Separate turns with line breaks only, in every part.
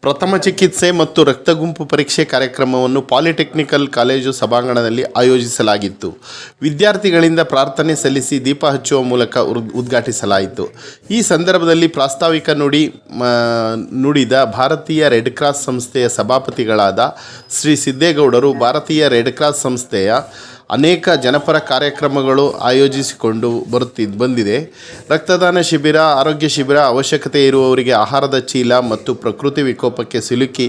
ಪ್ರಥಮ ಚಿಕಿತ್ಸೆ ಮತ್ತು ರಕ್ತ ಗುಂಪು ಪರೀಕ್ಷೆ ಕಾರ್ಯಕ್ರಮವನ್ನು ಪಾಲಿಟೆಕ್ನಿಕಲ್ ಕಾಲೇಜು ಸಭಾಂಗಣದಲ್ಲಿ ಆಯೋಜಿಸಲಾಗಿತ್ತು. ವಿದ್ಯಾರ್ಥಿಗಳಿಂದ ಪ್ರಾರ್ಥನೆ ಸಲ್ಲಿಸಿ ದೀಪ ಹಚ್ಚುವ ಮೂಲಕ ಉದ್- ಉದ್ಘಾಟಿಸಲಾಯಿತು. ಈ ಸಂದರ್ಭದಲ್ಲಿ ಪ್ರಾಸ್ತಾವಿಕ ನುಡಿ ನುಡಿದ ಭಾರತೀಯ ರೆಡ್ ಕ್ರಾಸ್ ಸಂಸ್ಥೆಯ ಸಭಾಪತಿಗಳಾದ ಶ್ರೀ ಸಿದ್ದೇಗೌಡರು, ಭಾರತೀಯ ರೆಡ್ ಕ್ರಾಸ್ ಸಂಸ್ಥೆಯ ಅನೇಕ ಜನಪರ ಕಾರ್ಯಕ್ರಮಗಳು ಆಯೋಜಿಸಿಕೊಂಡು ಬರುತ್ತಿದ್ದು ಬಂದಿದೆ. ರಕ್ತದಾನ ಶಿಬಿರ, ಆರೋಗ್ಯ ಶಿಬಿರ, ಅವಶ್ಯಕತೆ ಇರುವವರಿಗೆ ಆಹಾರದ ಚೀಲ ಮತ್ತು ಪ್ರಕೃತಿ ವಿಕೋಪಕ್ಕೆ ಸಿಲುಕಿ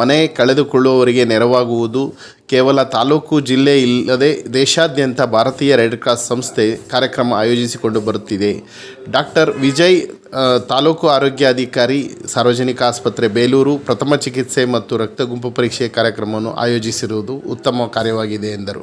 ಮನೆ ಕಳೆದುಕೊಳ್ಳುವವರಿಗೆ ನೆರವಾಗುವುದು ಕೇವಲ ತಾಲೂಕು ಜಿಲ್ಲೆ ಇಲ್ಲದೆ ದೇಶಾದ್ಯಂತ ಭಾರತೀಯ ರೆಡ್ ಕ್ರಾಸ್ ಸಂಸ್ಥೆ ಕಾರ್ಯಕ್ರಮ ಆಯೋಜಿಸಿಕೊಂಡು ಬರುತ್ತಿದೆ. ಡಾಕ್ಟರ್ ವಿಜಯ್ ತಾಲೂಕು ಆರೋಗ್ಯಾಧಿಕಾರಿ ಸಾರ್ವಜನಿಕ ಆಸ್ಪತ್ರೆ ಬೇಲೂರು ಪ್ರಥಮ ಚಿಕಿತ್ಸೆ ಮತ್ತು ರಕ್ತ ಗುಂಪು ಪರೀಕ್ಷೆ ಕಾರ್ಯಕ್ರಮವನ್ನು ಆಯೋಜಿಸಿರುವುದು ಉತ್ತಮ ಕಾರ್ಯವಾಗಿದೆ ಎಂದರು.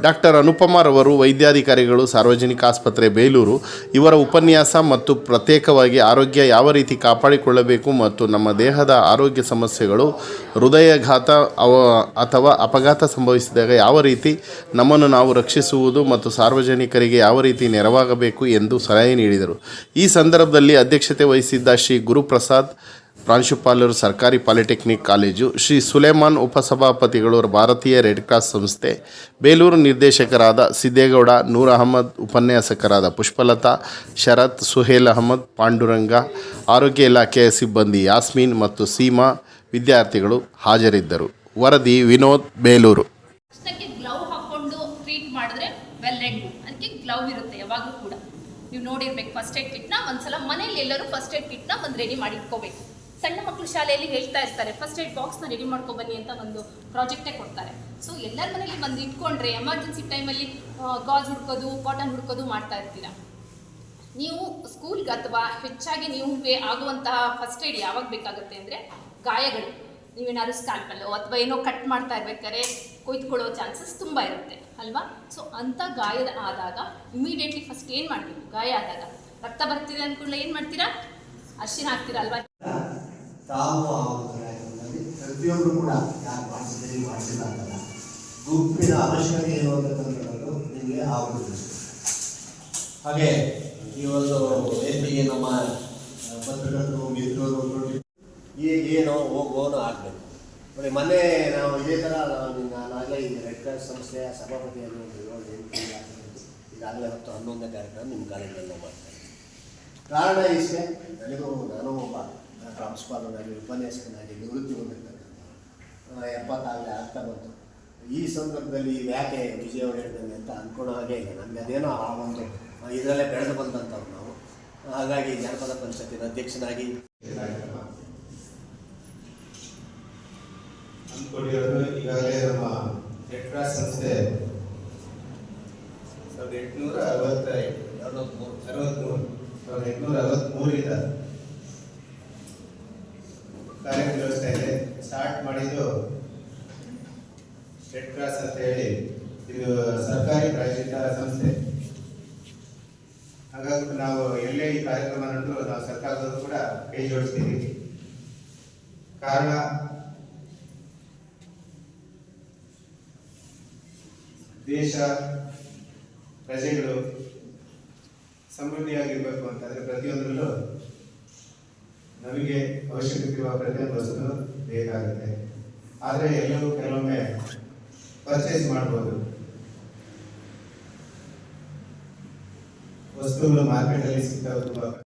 ಡಾಕ್ಟರ್ ಅನುಪಮಾರವರು ವೈದ್ಯಾಧಿಕಾರಿಗಳು, ಸಾರ್ವಜನಿಕ ಆಸ್ಪತ್ರೆ ಬೇಲೂರು, ಇವರ ಉಪನ್ಯಾಸ ಮತ್ತು ಪ್ರತ್ಯೇಕವಾಗಿ ಆರೋಗ್ಯ ಯಾವ ರೀತಿ ಕಾಪಾಡಿಕೊಳ್ಳಬೇಕು ಮತ್ತು ನಮ್ಮ ದೇಹದ ಆರೋಗ್ಯ ಸಮಸ್ಯೆಗಳು, ಹೃದಯಘಾತ ಅವ, ಅಥವಾ ಅಪಘಾತ ಸಂಭವಿಸಿದಾಗ ಯಾವ ರೀತಿ ನಮ್ಮನ್ನು ನಾವು ರಕ್ಷಿಸುವುದು ಮತ್ತು ಸಾರ್ವಜನಿಕರಿಗೆ ಯಾವ ರೀತಿ ನೆರವಾಗಬೇಕು ಎಂದು ಸಲಹೆ ನೀಡಿದರು. ಈ ಸಂದರ್ಭದಲ್ಲಿ ಅಧ್ಯಕ್ಷತೆ ವಹಿಸಿದ್ದ ಶ್ರೀ ಗುರುಪ್ರಸಾದ್, ಪ್ರಾಂಶುಪಾಲರು ಸರ್ಕಾರಿ ಪಾಲಿಟೆಕ್ನಿಕ್ ಕಾಲೇಜು, ಶ್ರೀ ಸುಲೇಮಾನ್ ಉಪಸಭಾಪತಿಗಳು ಭಾರತೀಯ ರೆಡ್ ಕ್ರಾಸ್ ಸಂಸ್ಥೆ, ಬೇಲೂರು ನಿರ್ದೇಶಕರಾದ ಸಿದ್ದೇಗೌಡ, ನೂರ್ ಅಹಮದ್ ಉಪನ್ಯಾಸಕರಾದ ಪುಷ್ಪಲತಾ, ಶರತ್, ಸುಹೇಲ್ ಅಹಮದ್, ಪಾಂಡುರಂಗ, ಆರೋಗ್ಯ ಇಲಾಖೆಯ ಸಿಬ್ಬಂದಿ ಯಾಸ್ಮೀನ್ ಮತ್ತು ಸೀಮಾ ವಿದ್ಯಾರ್ಥಿಗಳು ಹಾಜರಿದ್ದರು. ವರದಿ, ವಿನೋದ್, ಬೇಲೂರು.
ಗ್ಲೌ ಹಾಕೊಂಡು ಟ್ರೀಟ್ ಮಾಡಿದ್ರೆ ಅದಕ್ಕೆ ಗ್ಲೌ ಇರುತ್ತೆ, ಯಾವಾಗಲೂ ಕೂಡ. ನೀವು ನೋಡಿರ್ಬೇಕು ಫಸ್ಟ್ ಏಡ್ ಕಿಟ್ನ ಒಂದ್ಸಲ ಮನೇಲಿ ಎಲ್ಲರೂ ಫಸ್ಟ್ ಏಡ್ ಕಿಟ್ನ ಒಂದು ರೆಡಿ ಮಾಡಿ ಇಟ್ಕೋಬೇಕು. ಸಣ್ಣ ಮಕ್ಕಳು ಶಾಲೆಯಲ್ಲಿ ಹೇಳ್ತಾ ಇರ್ತಾರೆ ಫಸ್ಟ್ ಏಡ್ ಬಾಕ್ಸ್ನ ರೆಡಿ ಮಾಡ್ಕೊ ಬನ್ನಿ ಅಂತ ಒಂದು ಪ್ರಾಜೆಕ್ಟೇ ಕೊಡ್ತಾರೆ. ಸೊ ಎಲ್ಲರ ಮನೇಲಿ ಬಂದು ಇಟ್ಕೊಂಡ್ರೆ ಎಮರ್ಜೆನ್ಸಿ ಟೈಮಲ್ಲಿ ಗಾಜ್ ಹುಡ್ಕೋದು ಕಾಟನ್ ಹುಡ್ಕೋದು ಮಾಡ್ತಾ ಇರ್ತೀರ? ನೀವು ಸ್ಕೂಲ್ಗೆ ಅಥವಾ ಹೆಚ್ಚಾಗಿ ನೀವು ಆಗುವಂತಹ ಫಸ್ಟ್ ಏಡ್ ಯಾವಾಗ ಬೇಕಾಗುತ್ತೆ ಅಂದರೆ ಗಾಯಗಳು. ನೀವೇನಾದ್ರು ಸ್ಕ್ಯಾಲ್ಪಲ್ಲೋ ಅಥವಾ ಏನೋ ಕಟ್ ಮಾಡ್ತಾ ಇರ್ಬೇಕಾದ್ರೆ ಕೊಯ್ದುಕೊಳ್ಳೋ ಚಾನ್ಸಸ್ ತುಂಬ ಇರುತ್ತೆ, ಅಲ್ವಾ? ಸೊ ಅಂಥ ಗಾಯದ ಆದಾಗ ಇಮಿಡಿಯೇಟ್ಲಿ ಫಸ್ಟ್ ಏನು ಮಾಡಬೇಕು? ಗಾಯ ಆದಾಗ ರಕ್ತ ಬರ್ತಿದೆ ಅಂದ್ಕೊಳ್ಳೆ ಏನು ಮಾಡ್ತೀರಾ? ಅರ್ಶಿನ ಹಾಕ್ತೀರಾ ಅಲ್ವಾ?
ತಾವು ಪ್ರತಿಯೊಬ್ಬರು ಕೂಡ ಯಾರು ಮಾಡಿಸಿದ್ರೆ ಮಾಡಿಸಿಲ್ಲ ಅಂತಲ್ಲ ಗುಂಪಿನ ಅವಶ್ಯಕತೆ ಏನು ನಿಮಗೆ ಆಗುತ್ತದೆ ಹಾಗೆ ಈ ಒಂದು ವೇದಿಕೆಗೆ ನಮ್ಮ ಪತ್ರಕರ್ತರು, ಮಿತ್ರರು ಏನೋ ಹೋಗೋನು ಆಗಬೇಕು. ನೋಡಿ, ಮೊನ್ನೆ ನಾವು ಇದೇ ಥರ ನಾನಾಗಲೇ ಈ ರೆಡ್ ಕ್ರಾಸ್ ಸಂಸ್ಥೆಯ ಸಭಾಪತಿಯಾಗಿ ಒಂದು ಏಳು ಹತ್ತು ಹನ್ನೊಂದನೇ ಕಾರ್ಯಕ್ರಮ ನಿಮ್ಮ ಕಾಲೇಜಲ್ಲಿ ನಾವು ಮಾಡ್ತಾ ಕಾರಣ ಇಷ್ಟೇ ನನಗೂ ನಾನು ಒಬ್ಬ ಪ್ರಾಂಶುಪಾಲನಾಗಿ ಉಪನ್ಯಾಸಕನಾಗಿ ನಿವೃತ್ತಿ ಹೊಂದಿರ್ತಕ್ಕಂಥ ಎಪ್ಪತ್ತಾಗಲೇ ಆಗ್ತಾ ಬಂತು. ಈ ಸಂದರ್ಭದಲ್ಲಿ ಯಾಕೆ ವಿಜಯ ಅಂತ ಅಂದ್ಕೊಳ್ಳೋ ಹಾಗೆ ಇಲ್ಲ. ನಮಗೆ ಅದೇನೋ ಆ ಒಂದು ಇದರಲ್ಲೇ ಬೆಳೆದು ಬಂದಂಥವ್ರು ನಾವು. ಹಾಗಾಗಿ ಜನಪದ ಪರಿಷತ್ತಿನ ಅಧ್ಯಕ್ಷನಾಗಿ ಕಾರ್ಯಕ್ರಮ
ಅಂದ್ಕೊಂಡಿರೋದು ಈಗಾಗಲೇ ನಮ್ಮ ರೆಡ್ ಕ್ರಾಸ್ ಸಂಸ್ಥೆ ಸಾವಿರದ ಎಂಟುನೂರ ಅರವತ್ತ
ಅರವತ್ತ್ಮೂರು
ಅರವತ್ತ್ಮೂರು ಸಾವಿರದ ಎಂಟುನೂರ ಅರವತ್ತ್ಮೂರಿಂದ ಕಾರ್ಯನಿರ್ವಹಿಸ್ತಾ ಇದೆ ಸ್ಟಾರ್ಟ್ ಮಾಡಿದ್ದು ರೆಡ್ ಕ್ರಾಸ್ ಅಂತ ಹೇಳಿ. ಇದು ಸರ್ಕಾರಿ ಪ್ರಾಯೋಜಿತ ಸಂಸ್ಥೆ. ಹಾಗಾಗಿ ನಾವು ಎಲ್ಲೇ ಈ ಕಾರ್ಯಕ್ರಮ ನಾವು ಸರ್ಕಾರದವರು ಕೂಡ ಕೈ ಜೋಡಿಸ್ತೀವಿ. ಕಾರಣ ದೇಶ, ಪ್ರಜೆಗಳು ಸಮೃದ್ಧಿಯಾಗಿರ್ಬೇಕು ಅಂತಂದ್ರೆ ಪ್ರತಿಯೊಂದರಲ್ಲೂ ನಮಗೆ ಅವಶ್ಯಕತೆ ಇರುವ ಪ್ರತಿಯೊಂದು ವಸ್ತು ಬೇಕಾಗುತ್ತೆ. ಆದರೆ ಎಲ್ಲರೂ ಕೆಲವೊಮ್ಮೆ ಪರ್ಚೇಸ್ ಮಾಡ್ಬೋದು. ವಸ್ತುಗಳು ಮಾರ್ಕೆಟಲ್ಲಿ ಸಿಗ್ತವೆ ತುಂಬ.